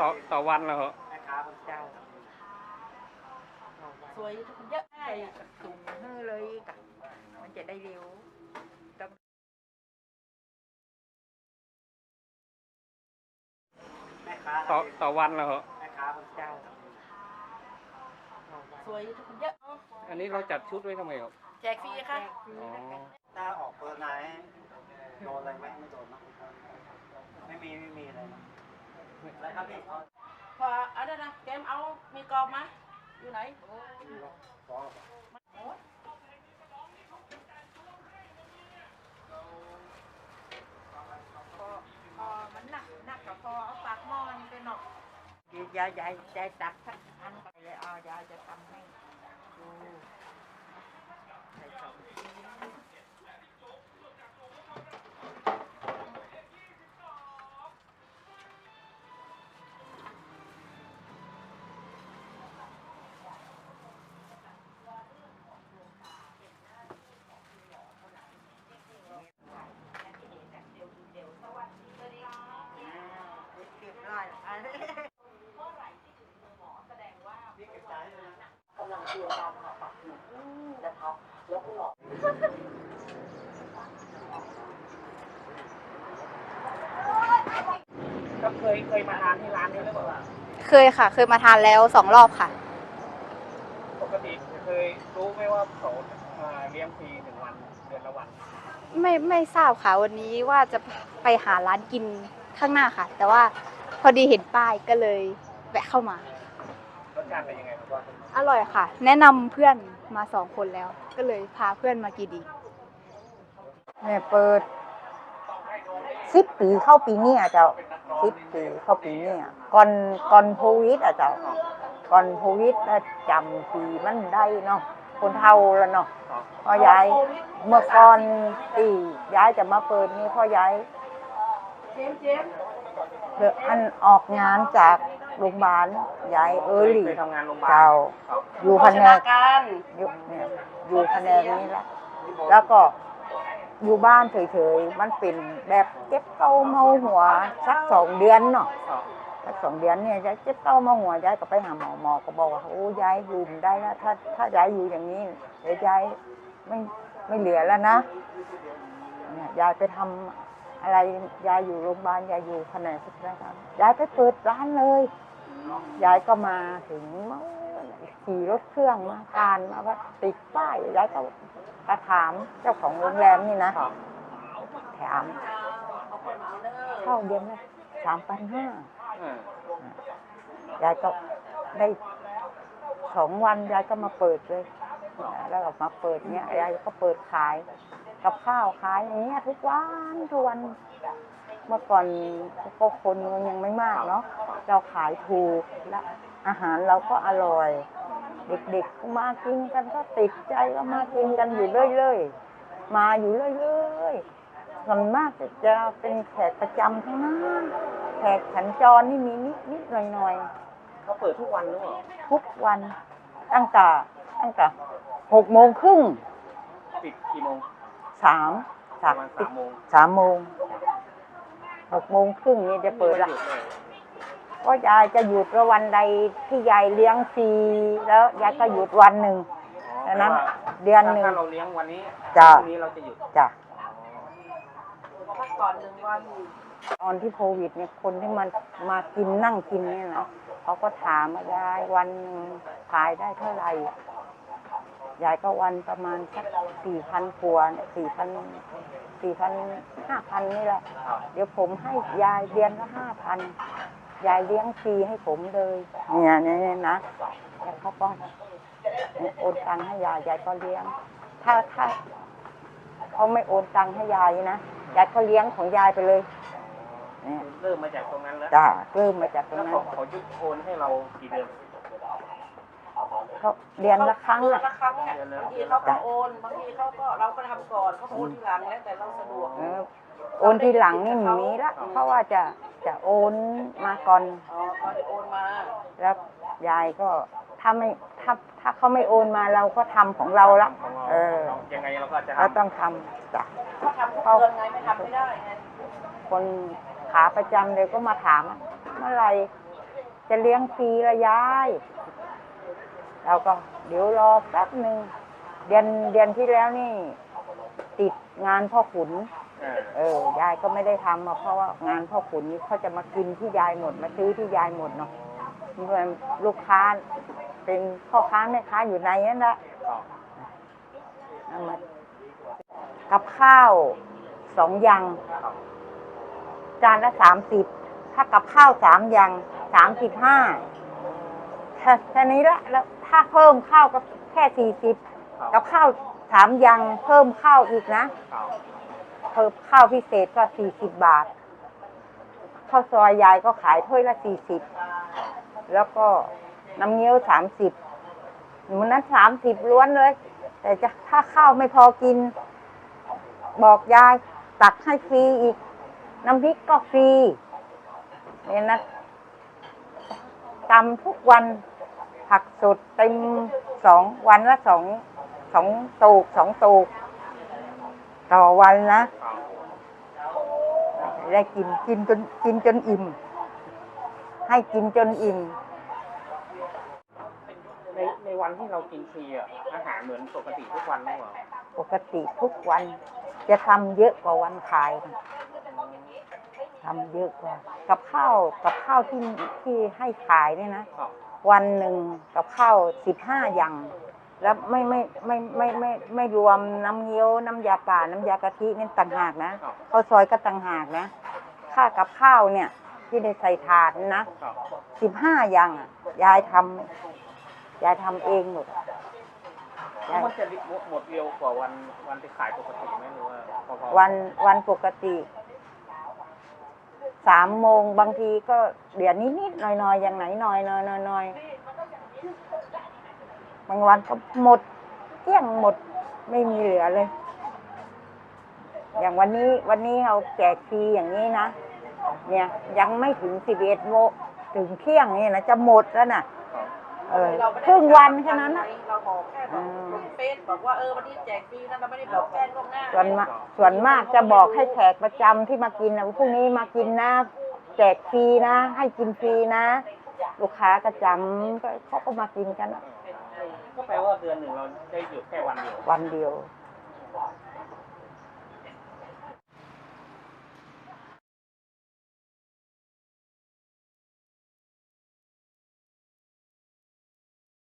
ต่อต่อวันเหรอเจ้าสวยเยอะใส่ถุงมือเลยกะมันจะได้เร็วต้องต่อต่อวันเหรอเจ้าสวยเยอะอันนี้เราจัดชุดไว้ทำไมครับแจกฟรีค่ะอ๋อถ้าออกเบอร์ไหนโดนอะไรไหมไม่โดนนะไม่มีไม่มีอะไรนะ อะไรครับพี่พอเอาได้นะเกมเอามีกรอบไหมอยู่ไหนพอพอมันหนักหนักกับพอเอาปากหม้อนี่ไปหนอกยายยายยายตักทั้งอันไปเลยเอายายจะทำให้ดูใส่สองชิ้น ก็เคยเคยมาทานที่ร้านนี้หรือเปล่าเคยค่ะ เคยมาทานแล้วสองรอบค่ะ ปกติเคยรู้ไหมว่าเขามาเลี้ยงฟรีหนึ่งวันเดือนละวันไม่ไม่ทราบค่ะ วันนี้ว่าจะไปหาร้านกินข้างหน้าค่ะ แต่ว่าพอดีเห็นป้ายก็เลยแวะเข้ามารสชาติเป็นยังไงครับว่า อร่อยค่ะ แนะนำเพื่อนมาสองคนแล้ว ก็เลยพาเพื่อนมากินอีก แม่เปิดสิบปีเข้าปีเนี้เจ้าสิบปีเข้าปีเนี้ก่อนก่อนโควิดอะเจ้าก่อนโควิดแล้วจำปีมันได้เนาะคนเท่าแล้วเนาะพ่อยายเมื่อก่อนตีย้ายจะมาเปิดนี่พ่อยายเจมเจมเดออันออกงานจาก โรงพยาบาลย้ายเออหลีเคยทำงานโรงพยาบาลเจ้า ครับอยู่แผนกการอยู่เนี่ยอยู่แผนกนี้แหละแล้วก็อยู่บ้านเฉยๆ มันเป็นแบบเจ็บเก้าเมาหัวสักสองเดือนเนาะ ครับสักสองเดือนเนี่ยยายเจ็บเก้าเมาหัวยายก็ไปหาหมอหมอก็บอกว่าโอ้ยายอยู่ไม่ได้แล้วถ้าถ้ายายอยู่อย่างนี้เดี๋ยวยายไม่ไม่เหลือแล้วนะเนี่ยยายไปทำอะไรยายอยู่โรงพยาบาลยายอยู่แผนกสุขภาพยายไปเปิดร้านเลย ยายก็มาถึงขี่รถเครื่องมาทานมาว่าติดป้ายยายก็ก็ถามเจ้าของโรงแรมนี่นะครับถามเข้าเดือนละสามพันห้าอ่ายายก็ได้สองวันยายก็มาเปิดเลย แล้วก็มาเปิดเนี้ยยายก็เปิดขาย กับข้าวขายอย่างเงี้ยทุกวันทุกวันเมื่อก่อนก็คนมันยังไม่มากเนาะเราขายถูกและอาหารเราก็อร่อย เด็กๆก็มากินกันก็ติดใจก็มากินกันอยู่เรื่อยๆมาอยู่เรื่อยๆส่วนมากจะเป็นแขกประจำทั้งนั้นแขกสัญจรนี่มีนิดนิดๆหน่อยหน่อยๆเขาเปิดทุกวันหรือเปล่าทุกวันตั้งแต่ตั้งแต่หกโมงครึ่งปิดกี่โมง สามปสาระมมาณปิสาดมโมงสามโมงหกโมงครึ่งนี่จะเปิดละไม่หยุเลยก็ยายจะหยุดว่าวันใดที่ยายเลี้ยงฟรีแล้วยายก็หยุดวันหนึ่งอ๋อดังนั้นแปลว่าเดือนหนึ่งถ้าเราเลี้ยงวันนี้จ้ะพรุ่งนี้เราจะหยุดจ้ะพักก่อนหนึ่งวันตอนที่โควิดเนี่ยคนที่มันมากินนั่งกินเนี่ยนะเขาก็ถามว่ายายวันหนึ่งขายได้เท่าไหร่ ยายก็วันประมาณสักสี่พันครัวสี่พันสี่พันห้าพันนี่แหละครับเดี๋ยวผมให้ยายเดือนละห้าพันยายเลี้ยงฟรีให้ผมเลยเนี่ยเนี่ยเนี่ยนะแล้วเขาก็โอนตังค์ให้ยายยายก็เลี้ยง ถ้าถ้าเขาไม่โอนตังค์ให้ยายนะยายก็เลี้ยงของยายไปเลยเนี่ยเริ่มมาจากตรงนั้นแล้วจ้าเริ่มมาจากตรงแล้วนั้นเขาเขายุดโอนให้เรากี่เดือน เขาเดือนละครั้งเดือนอะละครั้งเนี่ยบางทีเขาก็โอนบางทีเขาก็เราก็ทำก่อนเขาโอนทีหลังแล้วแต่เราสะดวกเออโอนทีหลังนี่มีละเพราะว่าจะจะโอนมาก่อนอ๋อเขาจะโอนมาแล้วยายก็ถ้าไม่ถ้าถ้าเขาไม่โอนมาเราก็ทำของเราละของเราเออยังไงเราก็จะเราทำต้องทำจ้ะเขาทำทุกเดือนไงไม่ทำไม่ได้ไงคนขาประจำเลยก็มาถามว่าเมื่อไหรจะเลี้ยงฟรีละยาย เราก็เดี๋ยวรอแป๊บหนึ่งเดือนเดือนที่แล้วนี่ ติดงานพ่อขุนเออเออยายก็ไม่ได้ทำอะเพราะว่างานพ่อขุนนี่เขาจะมากินที่ยายหมดมาซื้อที่ยายหมดเนาะเพื่อนลูกค้าเป็นพ่อค้าแม่ค้าอยู่ในนั่นแหละครับเอามากับข้าวสองอย่างจานละสามสิบถ้ากับข้าวสามอย่างสามสิบห้าแค่นี้ละแล้ว ถ้าเพิ่มข้าวก็แค่สี่สิบครับกับข้าวสามอย่างเพิ่มข้าวอีกนะครับเพิ่มข้าวพิเศษก็สี่สิบบาทข้าวซอยยายก็ขายถ้วยละสี่สิบแล้วก็น้ำเงี้ยวสามสิบหนูนั้นสามสิบล้วนเลย แต่จะถ้าข้าวไม่พอกิน บอกยายตักให้ฟรีอีก น้ำพริกก็ฟรีเนี่ยนะตำทุกวัน ผักสดเต็มสองวันละสองสองตูกสองตูก ต่อวันนะครับได้กินกินจนกินจนอิ่ม ให้กินจนอิ่ม ในในวันที่เรากินฟรีอะอาหารเหมือนปกติทุกวันไหมวะปกติทุกวัน จะทำเยอะกว่าวันขายนะทำเยอะกว่า กับข้าวกับข้าวที่ที่ให้ขายเนี่ยนะ ครับ วันหนึ่งกับข้าวสิบห้าอย่าง แล้วไม่ไม่ไม่ไม่ไม่ไม่ไม่รวมน้ำเงี้ยวน้ำยาป่าน้ำยากะทินี่ต่างหากนะครับข้าวซอยก็ต่างหากนะค่ากับข้าวเนี่ย ที่ได้ใส่ถาดนะครับสิบห้าอย่างอะยายทำยายทำเองหมดอะแล้วมันจะหมดเร็วกว่าวันวันที่ขายปกติไหมหรือว่าพอๆวันวันปกติ สามโมงบางทีก็เดี๋ยวนิดนิดๆหน่อยหน่อยๆอย่างไหนหน่อยหน่อยหน่อยหน่อยบางวันก็หมดเกลี้ยงหมดไม่มีเหลือเลย อย่างวันนี้วันนี้เราแจกฟรีอย่างนี้นะเนี่ยยังไม่ถึงสิบเอ็ดโมงถึงเที่ยงนี่นะจะหมดแล้วน่ะ เออเราไม่ได้ครึ่งวันแค่นั้นนะเราบอกแค่บอกลงเฟซบอกว่าเออวันนี้แจกฟรีนะเราไม่ได้บอกแจ้งล่วงหน้าส่วนมากส่วนมากจะบอกให้แขกประจำที่มากินนะพรุ่งนี้มากินนะแจกฟรีนะ ให้กินฟรีนะ ลูกค้าประจำก็เขาก็มากินกันอะก็แปลว่าเดือนหนึ่งเราได้หยุดแค่วันเดียววันเดียว